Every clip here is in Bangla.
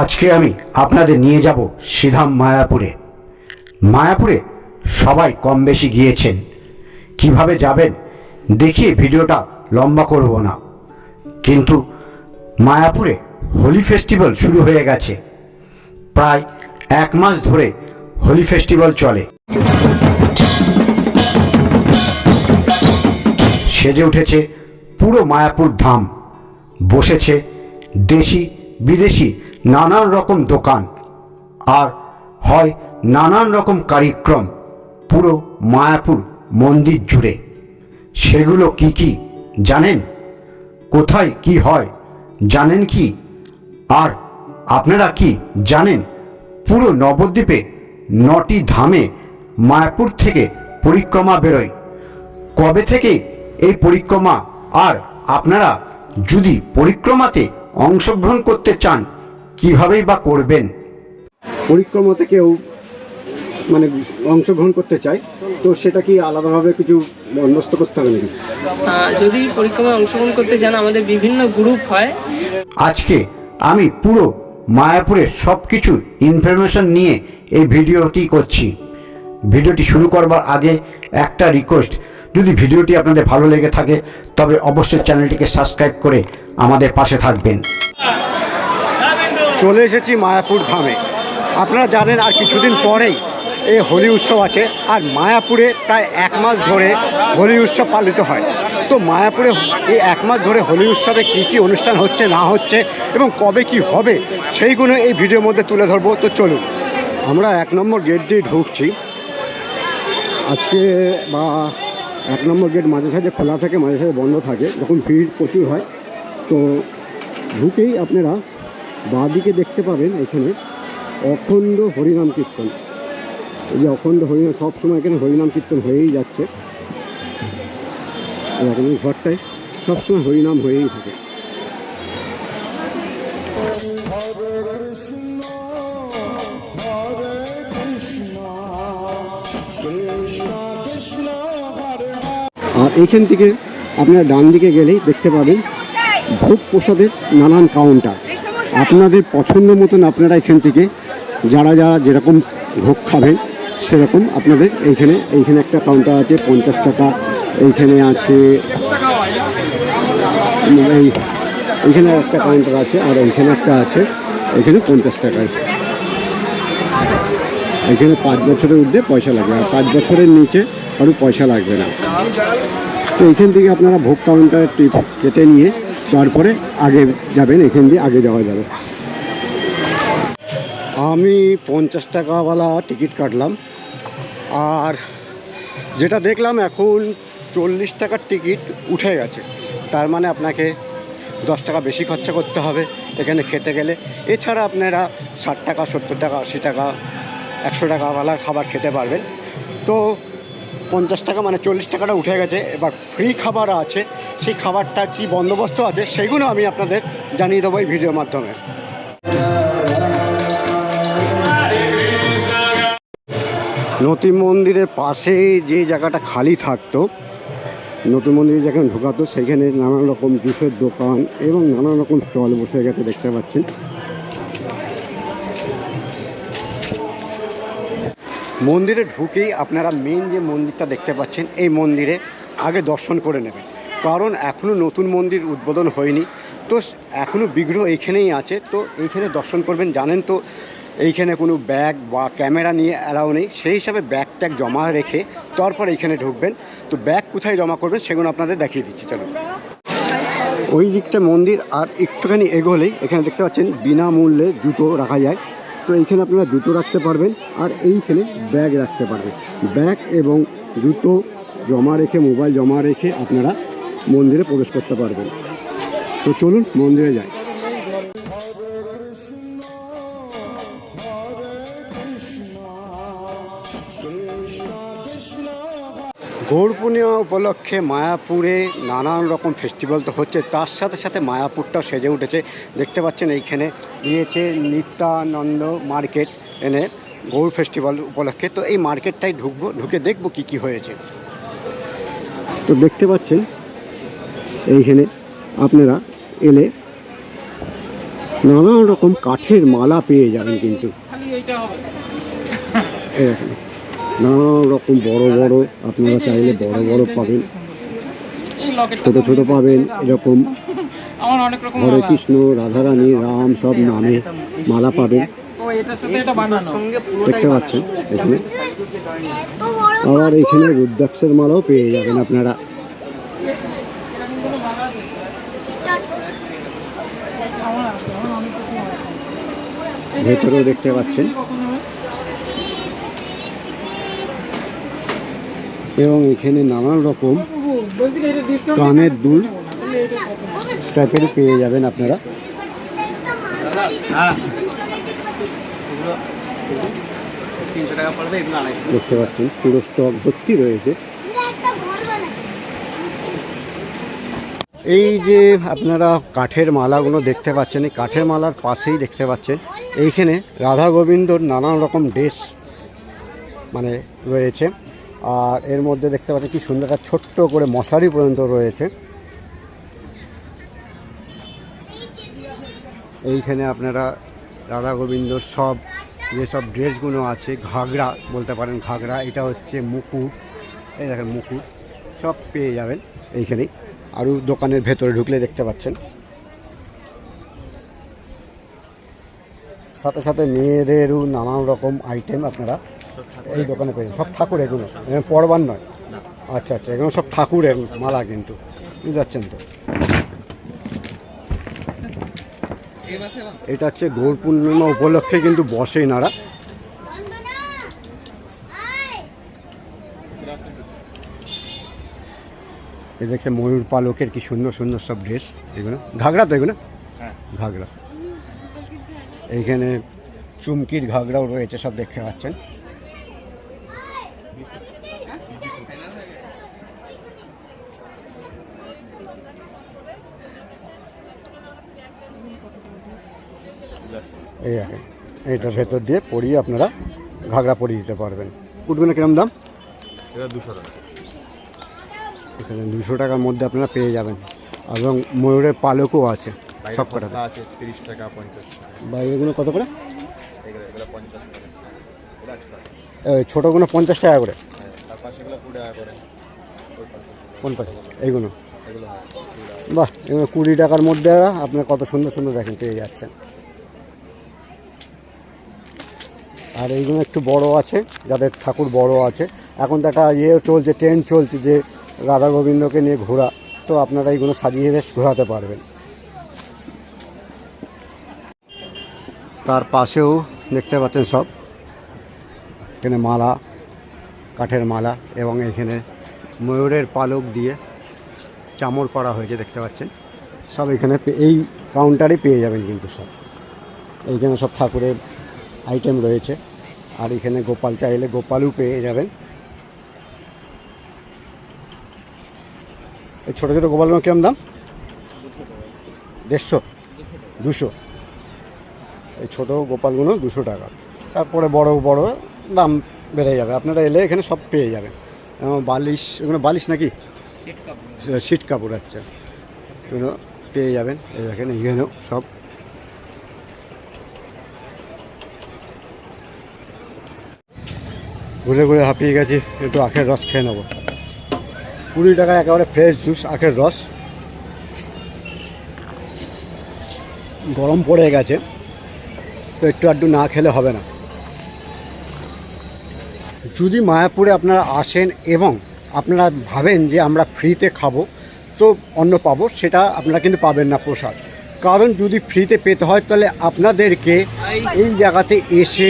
আজকে আমি আপনাদের নিয়ে যাব সিধাম মায়াপুরে। মায়াপুরে সবাই কম বেশি গিয়েছেন। কীভাবে যাবেন দেখিয়ে ভিডিওটা লম্বা করব না। কিন্তু মায়াপুরে হোলি ফেস্টিভ্যাল শুরু হয়ে গেছে। প্রায় এক মাস ধরে হোলি ফেস্টিভ্যাল চলে। সেজে উঠেছে পুরো মায়াপুর ধাম। বসেছে দেশি বিদেশি নানান রকম দোকান, আর হয় নানান রকম কার্যক্রম পুরো মায়াপুর মন্দির জুড়ে। সেগুলো কি কি জানেন? কোথায় কি হয় জানেন কি? আর আপনারা কি জানেন? পুরো নবদ্বীপে নটি ধামে মায়াপুর থেকে পরিক্রমা বেরোয়। কবে থেকে এই পরিক্রমা? আর আপনারা যদি পরিক্রমাতে অংশগ্রহণ করতে চান কিভাবেই বা করবেন? পরিক্রমাতে কেউ মানে অংশগ্রহণ করতে চায় তো সেটা কি আলাদাভাবে কিছু বন্দোবস্ত করতে হবে নাকি? যদি পরিক্রমায় অংশগ্রহণ করতে চান আমাদের বিভিন্ন গ্রুপ হয়। আজকে আমি পুরো মায়াপুরের সব কিছু ইনফরমেশন নিয়ে এই ভিডিওটি করছি। ভিডিওটি শুরু করবার আগে একটা রিকোয়েস্ট যদি ভিডিওটি আপনাদের ভালো লেগে থাকে তবে অবশ্যই চ্যানেলটিকে সাবস্ক্রাইব করে আমাদের পাশে থাকবেন। চলে এসেছি মায়াপুর ধামে। আপনারা জানেন আর কিছুদিন পরেই এই হোলি উৎসব আছে, আর মায়াপুরে প্রায় এক মাস ধরে হোলি উৎসব পালিত হয়। তো মায়াপুরে এই এক মাস ধরে হোলি উৎসবে কী কী অনুষ্ঠান হচ্ছে, না হচ্ছে এবং কবে কি হবে, সেইগুলো এই ভিডিওর মধ্যে তুলে ধরবো। তো চলুন, আমরা এক নম্বর গেট দিয়ে ঢুকছি। আজকে বা এক নম্বর গেট মাঝে সাঝে খোলা থাকে, মাঝে সাঝে বন্ধ থাকে, যখন ভিড় প্রচুর হয়। তো ঢুকেই আপনারা বাঁদিকে দেখতে পাবেন এখানে অখণ্ড হরিনাম কীর্তন। এই যে অখণ্ড হরিনাম, সব সময় এখানে হরিনাম কীর্তন হয়েই যাচ্ছে। এরকম এই ঘরটায় সবসময় হরিনাম হয়েই থাকে। আর এইখান থেকে আপনারা ডান দিকে গেলেই দেখতে পাবেন ভোগ প্রসাদের নানান কাউন্টার আপনাদের পছন্দ মতন আপনারা এখান থেকে যারা যারা যেরকম ভোগ খাবেন সেরকম আপনাদের এইখানে এইখানে একটা কাউন্টার আছে, পঞ্চাশ টাকা, এইখানে আছে, এই, এইখানে একটা কাউন্টার আছে, আর এইখানে একটা আছে এখানে পঞ্চাশ টাকায়। এখানে পাঁচ বছরের ঊর্ধ্বে পয়সা লাগবে, আর পাঁচ বছরের নিচে কারও পয়সা লাগবে না। তো এখান থেকে আপনারা ভোগ কাউন্টার টিপ কেটে নিয়ে তারপরে আগে যাবেন, এখান দিয়ে আগে যাওয়া যাবে। আমি পঞ্চাশ টাকাওয়ালা টিকিট কাটলাম। আর যেটা দেখলাম এখন চল্লিশ টাকার টিকিট উঠে গেছে। তার মানে আপনাকে দশ টাকা বেশি খরচা করতে হবে এখানে খেতে গেলে। এছাড়া আপনারা ষাট টাকা, সত্তর টাকা, আশি টাকা, একশো টাকাওয়ালার খাবার খেতে পারবেন। তো পঞ্চাশ টাকা মানে চল্লিশ টাকাটা উঠে গেছে। এবার ফ্রি খাবার আছে, সেই খাবারটা কি বন্দোবস্ত আছে, সেগুলো আমি আপনাদের জানিয়ে দেবো এই ভিডিওর মাধ্যমে। নতুন মন্দিরের পাশে যে জায়গাটা খালি থাকতো, নতুন মন্দিরে যেখানে ঢোকাতো, সেখানে নানান রকম জুসের দোকান এবং নানান রকম স্টল বসে গেছে, দেখতে পাচ্ছেন। মন্দিরে ঢুকেই আপনারা মেন যে মন্দিরটা দেখতে পাচ্ছেন, এই মন্দিরে আগে দর্শন করে নেবেন। কারণ এখনও নতুন মন্দির উদ্বোধন হয়নি। তো এখনও বিগ্রহ এইখানেই আছে, তো এইখানে দর্শন করবেন। জানেন তো, এইখানে কোনো ব্যাগ বা ক্যামেরা নিয়ে অ্যালাউ নেই। সেই হিসাবে ব্যাগ ট্যাগ জমা রেখে তারপর এইখানে ঢুকবেন। তো ব্যাগ কোথায় জমা করবেন সেগুলো আপনাদের দেখিয়ে দিচ্ছি, চলুন। ওই দিকটা মন্দির, আর একটুখানি এগোলেই এখানে দেখতে পাচ্ছেন, বিনামূল্যে জুতো রাখা যায়। তো এইখানে আপনারা জুতো রাখতে পারবেন আর এইখানে ব্যাগ রাখতে পারবেন। ব্যাগ এবং জুতো জমা রেখে, মোবাইল জমা রেখে আপনারা মন্দিরে প্রবেশ করতে পারবেন। তো চলুন মন্দিরে যাই। উপলক্ষে মায়াপুরে নানান রকম ফেস্টিভ্যাল তো হচ্ছে তার সাথে সাথে মায়াপুরটাও সেজে উঠেছে। দেখতে পাচ্ছেন এইখানে দিয়েছে নিত্যানন্দ মার্কেট এনে গৌর ফেস্টিভ্যাল উপলক্ষে। তো এই মার্কেটটাই ঢুকবো ঢুকে দেখব কি কি হয়েছে। তো দেখতে পাচ্ছেন এইখানে আপনারা এলে নানান রকম কাঠের মালা পেয়ে যাবেন কিন্তু। এই নানান রকম বড় বড় আপনারা চাইলে বড় বড় পাবেন। ছোট ছোট পাবেন এরকম আমার অনেক রকম হরে কৃষ্ণ রাধারানী রাম সব নামে মালা পাবেন। ও এটার সাথে এটা বানানো। দেখতে পাচ্ছেন এখানে। আবার এখানে রুদ্রাক্ষের মালাও পেয়ে যাবেন আপনারা। ভেতরেও দেখতে পাচ্ছেন। এবং এখানে নানান রকম কানের দুল টাইপের পেয়ে যাবেন আপনারা। দেখতে পাচ্ছেন, পুরো স্টক ভর্তি রয়েছে। এই যে আপনারা কাঠের মালাগুলো দেখতে পাচ্ছেন, এই কাঠের মালার পাশেই দেখতে পাচ্ছেন, এইখানে রাধা গোবিন্দর নানান রকম ড্রেস মানে রয়েছে। আর এর মধ্যে দেখতে পাচ্ছেন কি সুন্দর একটা ছোট্ট করে মশারি পর্যন্ত রয়েছে। এইখানে আপনারা রাধা গোবিন্দর সব যেসব ড্রেসগুলো আছে, ঘাগরা বলতে পারেন, ঘাগরা, এটা হচ্ছে মুকুট। এই দেখেন মুকুট, সব পেয়ে যাবেন এইখানেই। আরও দোকানের ভেতরে ঢুকলে দেখতে পাচ্ছেন। সাথে সাথে মেয়েদেরও নানান রকম আইটেম আপনারা এই দোকানে পেয়ে সব ঠাকুর এগুলো। পরবার নয়। আচ্ছা আচ্ছা এগুলো সব ঠাকুরের মালা কিন্তু। বুঝতে পারছেন তো? এটা হচ্ছে গৌর পূর্ণিমা উপলক্ষে কিন্তু বসে নারা এই দেখছে ময়ূর পালকের কি সুন্দর সুন্দর সব ড্রেস এগুলো। ঘাগরা তো এগুলো? ঘাগরা। এইখানে চুমকির ঘাগরাও রয়েছে, সব দেখতে পাচ্ছেন। এই আর। এইটার ভেতর দিয়ে পরিয়ে আপনারা ঘাগরা পরিয়ে দিতে পারবেন। উঠবে কিরম দাম? এটা দুশো টাকা। এখানে দুশো টাকার মধ্যে আপনারা পেয়ে যাবেন। এবং ময়ূরের পালকও আছে সব কটা আছে তিরিশ টাকা পঞ্চাশ বাইরেগুলো কত করে? এটা ছোটোগুলো পঞ্চাশ টাকা করে? হ্যাঁ তার পাশে কোন এইগুলো? হয় বাহ এগুলো কুড়ি টাকার মধ্যে আপনার কত সুন্দর সুন্দর দেখেন পেয়ে যাচ্ছেন। আর এইগুলো একটু বড় আছে, যাদের ঠাকুর বড় আছে। এখন তো একটা ইয়ে চলছে ট্রেন্ড চলছে যে রাধা গোবিন্দকে নিয়ে ঘোরা। তো আপনারা এইগুলো সাজিয়ে বেশ ঘোরাতে পারবেন। তার পাশেও দেখতে পাচ্ছেন সব। এখানে মালা, কাঠের মালা এবং এখানে ময়ূরের পালক দিয়ে চামড় করা হয়েছে, দেখতে পাচ্ছেন। সব এখানে এই কাউন্টারে পেয়ে যাবেন কিন্তু সব। এইখানে সব ঠাকুরের আইটেম রয়েছে। আর এখানে গোপাল চাইলে গোপালও পেয়ে যাবেন। এই ছোটো ছোটো গোপালগুলো কেমন দাম? দেড়শো। দুশো। এই ছোটো গোপালগুলো দুশো টাকা। তারপরে বড় বড় দাম বেড়ে যাবে। আপনারা এলে এখানে সব পেয়ে যাবেন। বালিশ এগুলো বালিশ নাকি? সিট কাপড়। আচ্ছা। এগুলো পেয়ে যাবেন। এই দেখেন এইখানেও সব ঘুরে ঘুরে হাঁপিয়ে গেছি, একটু আখের রস খেয়ে নেব। কুড়ি টাকা একেবারে ফ্রেশ জুস আখের রস। গরম পড়ে গেছে, তো একটু আধটু না খেলে হবে না। যদি মায়াপুরে আপনারা আসেন এবং আপনারা ভাবেন যে আমরা ফ্রিতে খাব, তো অন্ন পাবো, সেটা আপনারা কিন্তু পাবেন না প্রসাদ। কারণ যদি ফ্রিতে পেতে হয়, তাহলে আপনাদেরকে এই জায়গাতে এসে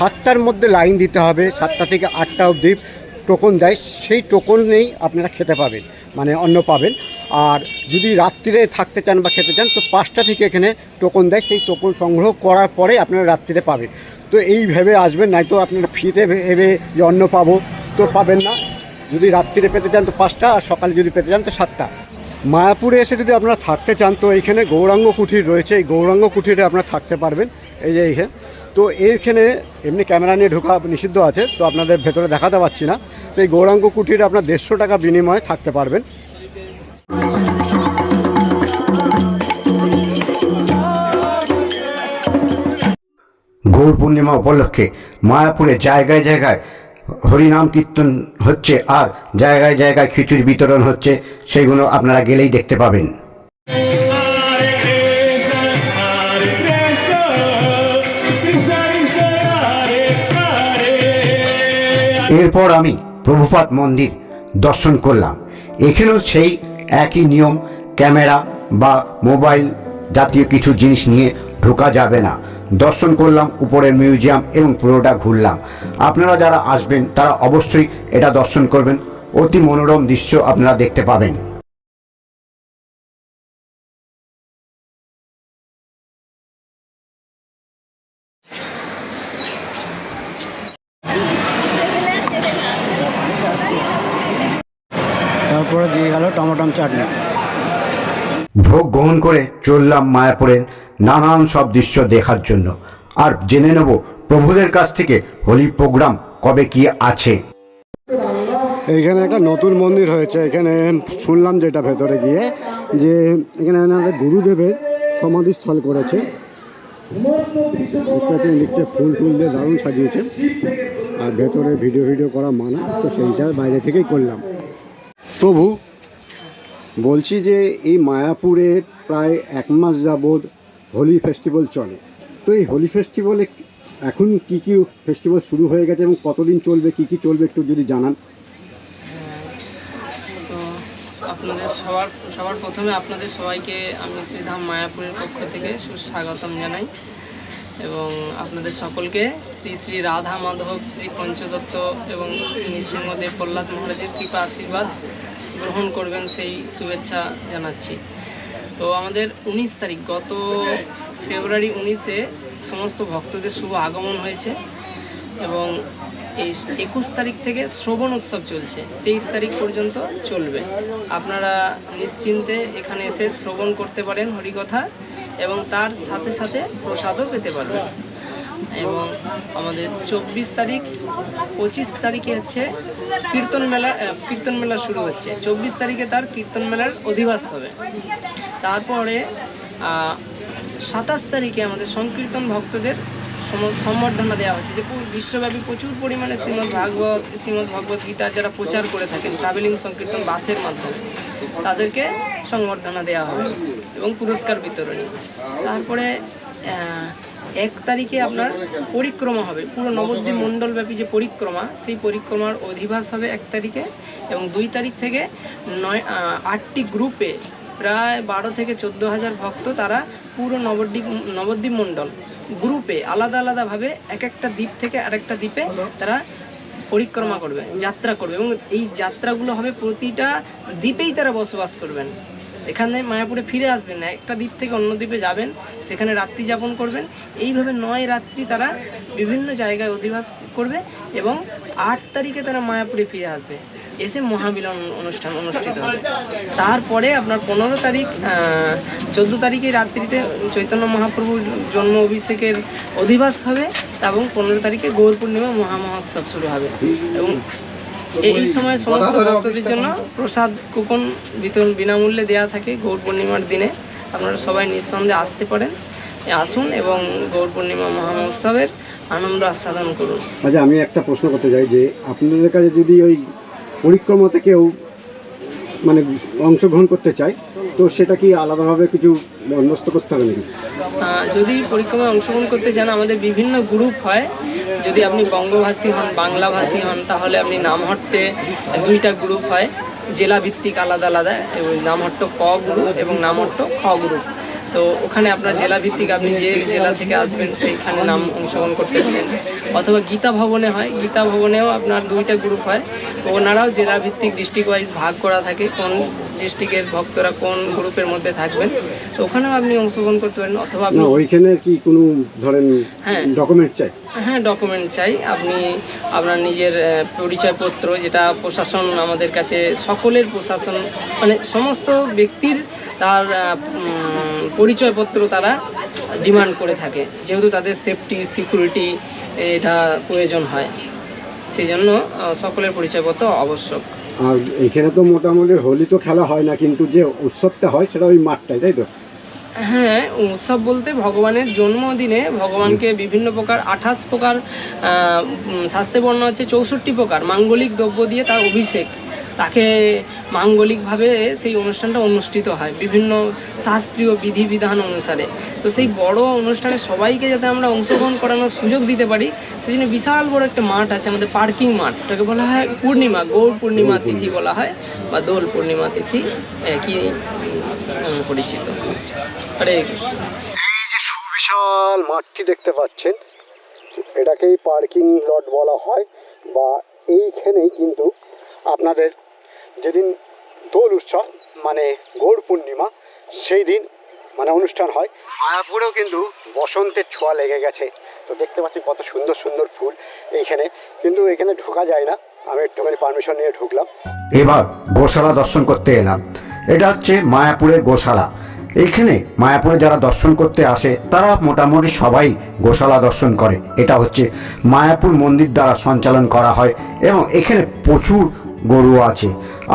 সাতটার মধ্যে লাইন দিতে হবে, সাতটা থেকে আটটা অবধি টোকন দেয়, সেই টোকনেই আপনারা খেতে পাবেন মানে অন্ন পাবেন। আর যদি রাত্রিরে থাকতে চান বা খেতে চান, তো পাঁচটা থেকে এখানে টোকন দেয়, সেই টোকন সংগ্রহ করার পরে আপনারা রাত্রিরে পাবেন। তো এই ভেবে আসবেন, নয়তো আপনারা ফ্রিতে ভেবে যে অন্ন পাবো, তো পাবেন না। যদি রাত্রিরে পেতে চান, তো পাঁচটা, আর সকালে যদি পেতে চান, তো সাতটা। মায়াপুরে এসে যদি আপনারা থাকতে চান, তো এইখানে গৌরাঙ্গ কুঠির রয়েছে, এই গৌরাঙ্গ কুঠিরে আপনারা থাকতে পারবেন। এই যে এইখানে। তো এইখানে এমনি ক্যামেরা নিয়ে ঢোকা নিষিদ্ধ আছে, তো আপনাদের ভেতরে দেখাতে পাচ্ছি না। তো এই গৌরাঙ্গ কুটির আপনার দেড়শো টাকা বিনিময়ে থাকতে পারবেন। গৌর পূর্ণিমা উপলক্ষে মায়াপুরে জায়গায় জায়গায় হরিনাম কীর্তন হচ্ছে আর জায়গায় জায়গায় খিচুড়ি বিতরণ হচ্ছে, সেগুলো আপনারা গেলেই দেখতে পাবেন। এরপর আমি প্রভুপাত মন্দির দর্শন করলাম। এখানেও সেই একই নিয়ম, ক্যামেরা বা মোবাইল জাতীয় কিছু জিনিস নিয়ে ঢোকা যাবে না। দর্শন করলাম, উপরের মিউজিয়াম এবং পুরোটা ঘুরলাম। আপনারা যারা আসবেন, তারা অবশ্যই এটা দর্শন করবেন। অতি মনোরম দৃশ্য আপনারা দেখতে পাবেন তারপরে দিয়ে গেল টমাটম চাটনি ভোগ গ্রহণ করে চললাম মায়াপুরের নানান সব দৃশ্য দেখার জন্য। আর জেনে নেব প্রভুদের কাছ থেকে হোলি প্রোগ্রাম কবে কি আছে। এখানে একটা নতুন মন্দির হয়েছে। এখানে শুনলাম যেটা ভেতরে গিয়ে, যে এখানে এনাদের গুরুদেবের সমাধিস্থল করেছে। দেখতে পাচ্ছেন ফুল টুল দিয়ে দারুণ সাজিয়েছে। আর ভেতরে ভিডিও ভিডিও করা মানা, তো সেই হিসাবে বাইরে থেকেই করলাম। প্রভু, বলছি যে এই মায়াপুরে প্রায় এক মাস যাবৎ হোলি ফেস্টিভ্যাল চলে। তো এই হোলি ফেস্টিভ্যালে এখন কি কি ফেস্টিভ্যাল শুরু হয়ে গেছে এবং কতদিন চলবে, কি কি চলবে একটু যদি জানান। আপনাদের সবার সবার প্রথমে আপনাদের সবাইকে আমি শ্রীধাম মায়াপুরের পক্ষ থেকে সুস্বাগতম জানাই এবং আপনাদের সকলকে শ্রী শ্রী রাধা মাধব, শ্রী পঞ্চদত্ত এবং শ্রী নৃসিংহদেব প্রহ্লাদ মহারাজের কৃপা আশীর্বাদ গ্রহণ করবেন সেই শুভেচ্ছা জানাচ্ছি। তো আমাদের উনিশ তারিখ, গত ফেব্রুয়ারি উনিশে সমস্ত ভক্তদের শুভ আগমন হয়েছে এবং এই একুশ তারিখ থেকে শ্রবণ উৎসব চলছে, তেইশ তারিখ পর্যন্ত চলবে। আপনারা নিশ্চিন্তে এখানে এসে শ্রবণ করতে পারেন হরিকথা এবং তার সাথে সাথে প্রসাদও পেতে পারবেন। এবং আমাদের চব্বিশ তারিখ, পঁচিশ তারিখে হচ্ছে কীর্তন মেলা কীর্তন মেলা শুরু হচ্ছে। চব্বিশ তারিখে তার কীর্তন মেলার অধিবাস হবে। তারপরে সাতাশ তারিখে আমাদের সংকীর্তন ভক্তদের সম- সম্বর্ধনা দেওয়া হচ্ছে যে বিশ্বব্যাপী প্রচুর পরিমাণে শ্রীমদ্ ভাগবত, শ্রীমদ্ ভগবত গীতা যারা প্রচার করে থাকেন ট্রাভেলিং সংকীর্তন বাসের মাধ্যমে, তাদেরকে সংবর্ধনা দেওয়া হবে এবং পুরস্কার বিতরণী। তারপরে এক তারিখে আপনার পরিক্রমা হবে, পুরো নবদ্বীপ মণ্ডলব্যাপী যে পরিক্রমা, সেই পরিক্রমার অধিবাস হবে এক তারিখে এবং দুই তারিখ থেকে নয় আটটি গ্রুপে প্রায় বারো থেকে চোদ্দ হাজার ভক্ত তারা পুরো নবদ্বীপ নবদ্বীপ মণ্ডল গ্রুপে আলাদা আলাদাভাবে এক একটা দ্বীপ থেকে আরেকটা দ্বীপে তারা পরিক্রমা করবে, যাত্রা করবে এবং এই যাত্রাগুলো হবে প্রতিটা দ্বীপেই তারা বসবাস করবেন। এখানে মায়াপুরে ফিরে আসবেন না, একটা দ্বীপ থেকে অন্য দ্বীপে যাবেন, সেখানে রাত্রি যাপন করবেন। এইভাবে নয় রাত্রি তারা বিভিন্ন জায়গায় অধিবাস করবে এবং আট তারিখে তারা মায়াপুরে ফিরে আসবে। এসে মহামিলন অনুষ্ঠান অনুষ্ঠিত হবে। তারপরে আপনার পনেরো তারিখ চোদ্দ তারিখে রাত্রিতে চৈতন্য মহাপ্রভুর জন্ম অভিষেকের অধিবাস হবে এবং পনেরো তারিখে গৌর পূর্ণিমা মহামহোৎসব শুরু হবে। এবং এই এই সময় সমস্ত ভক্তদের জন্য প্রসাদ কুপন বিতরণ বিনামূল্যে দেওয়া থাকে গৌর পূর্ণিমার দিনে। আপনারা সবাই নিঃসন্দেহে আসতে পারেন আসুন এবং গৌর পূর্ণিমা মহামহোৎসবের আনন্দ আস্বাদন করুন। আচ্ছা আমি একটা প্রশ্ন করতে চাই যে আপনাদের কাছে যদি ওই পরিক্রমাতে কেউ মানে অংশগ্রহণ করতে চায়, তো সেটা কি আলাদাভাবে কিছু বন্দোবস্ত করতে হবে নাকি? যদি পরিক্রমায় অংশগ্রহণ করতে চান, আমাদের বিভিন্ন গ্রুপ হয়। যদি আপনি বঙ্গভাষী হন, বাংলাভাষী হন, তাহলে আপনি নামহট্টে দুইটা গ্রুপ হয়। জেলা ভিত্তিক আলাদা আলাদা, এবং নাম নামহট্ট ক গ্রুপ এবং নামহট্ট খ গ্রুপ। তো ওখানে আপনার জেলা ভিত্তিক আপনি যে জেলা থেকে আসবেন সেইখানে নাম অংশগ্রহণ করতে পারেন। অথবা গীতা ভবনে হয়। গীতা ভবনেও আপনার দুইটা গ্রুপ হয়। ওনারাও জেলা ভিত্তিক ডিস্ট্রিক্ট ওয়াইজ ভাগ করা থাকে কোন ডিস্ট্রিক্টের ভক্তরা কোন গ্রুপের মধ্যে থাকবেন। তো ওখানেও আপনি অংশগ্রহণ করতে পারেন অথবা আপনি ওইখানে কি কোনো ধরেন হ্যাঁ। ডকুমেন্ট চাই? হ্যাঁ ডকুমেন্ট চাই। আপনি আপনার নিজের পরিচয়পত্র যেটা প্রশাসন আমাদের কাছে সকলের প্রশাসন মানে সমস্ত ব্যক্তির তার পরিচয়পত্র তারা ডিমান্ড করে থাকে যেহেতু তাদের সেফটি সিকিউরিটি এটা প্রয়োজন হয়। সেই জন্য সকলের পরিচয়পত্র আবশ্যক। আর এখানে তো মোটামুটি হোলি তো খেলা হয় না কিন্তু যে উৎসবটা হয় সেটা ওই মাঠটাই তাই তো? হ্যাঁ উৎসব বলতে ভগবানের জন্মদিনে ভগবানকে বিভিন্ন প্রকার আঠাশ প্রকার শাস্ত্রে বর্ণ আছে চৌষট্টি প্রকার। মাঙ্গলিক দ্রব্য দিয়ে তার অভিষেক। তাকে মাঙ্গলিকভাবে সেই অনুষ্ঠানটা অনুষ্ঠিত হয় বিভিন্ন শাস্ত্রীয় বিধিবিধান অনুসারে। তো সেই বড় অনুষ্ঠানে সবাইকে যাতে আমরা অংশগ্রহণ করানোর সুযোগ দিতে পারি সেই জন্য বিশাল বড় একটা মাঠ আছে আমাদের পার্কিং মাঠ। ওটাকে বলা হয় পূর্ণিমা গৌর পূর্ণিমা তিথি বলা হয় বা দোল পূর্ণিমা তিথি একই পরিচিত। হরে কৃষ্ণ। এই যে সুবিশাল মাঠটি দেখতে পাচ্ছেন এটাকেই পার্কিং লট বলা হয় বা এইখানেই কিন্তু আপনাদের যেদিন দোল উৎসব মানে গৌড় পূর্ণিমা, সেই দিন মানে অনুষ্ঠান হয়। মায়াপুরেও কিন্তু বসন্তের ছোঁয়া লেগে গেছে। তো দেখতে পাচ্ছি কত সুন্দর সুন্দর ফুল এইখানে। কিন্তু এখানে ঢোকা যায় না। আমি একটুখানি পারমিশন নিয়ে ঢুকলাম। এবার গোশালা দর্শন করতে এলাম। এটা হচ্ছে মায়াপুরের গোশালা। এইখানে মায়াপুরে যারা দর্শন করতে আসে, তারা মোটামুটি সবাই গোশালা দর্শন করে। এটা হচ্ছে মায়াপুর মন্দির দ্বারা সঞ্চালন করা হয় এবং এখানে প্রচুর গরু আছে।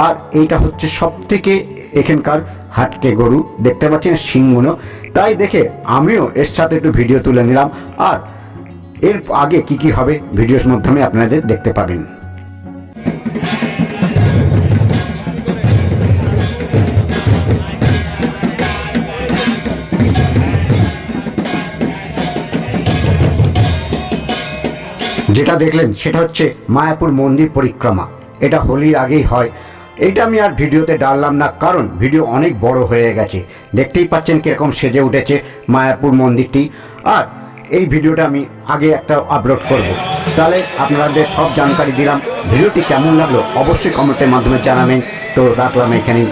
আর এইটা হচ্ছে সব থেকে এখানকার হাটকে গরু। দেখতে পাচ্ছেন শিংগুলো তাই দেখে আমিও এর সাথে একটু ভিডিও তুলে নিলাম। আর এর আগে কি কি হবে ভিডিওর মাধ্যমে আপনাদের দেখতে পাবেন। যেটা দেখলেন সেটা হচ্ছে মায়াপুর মন্দির পরিক্রমা। এটা হোলির আগেই হয়। এটা আমি আর ভিডিওতে ডাললাম না, কারণ ভিডিও অনেক বড় হয়ে গেছে। দেখতেই পাচ্ছেন কীরকম সেজে উঠেছে মায়াপুর মন্দিরটি। আর এই ভিডিওটা আমি আগে একটা আপলোড করব। তাহলে আপনাদের সব জানকারি দিলাম। ভিডিওটি কেমন লাগল অবশ্যই কমেন্টের মাধ্যমে জানাবেন। তো রাখলাম এখানেই।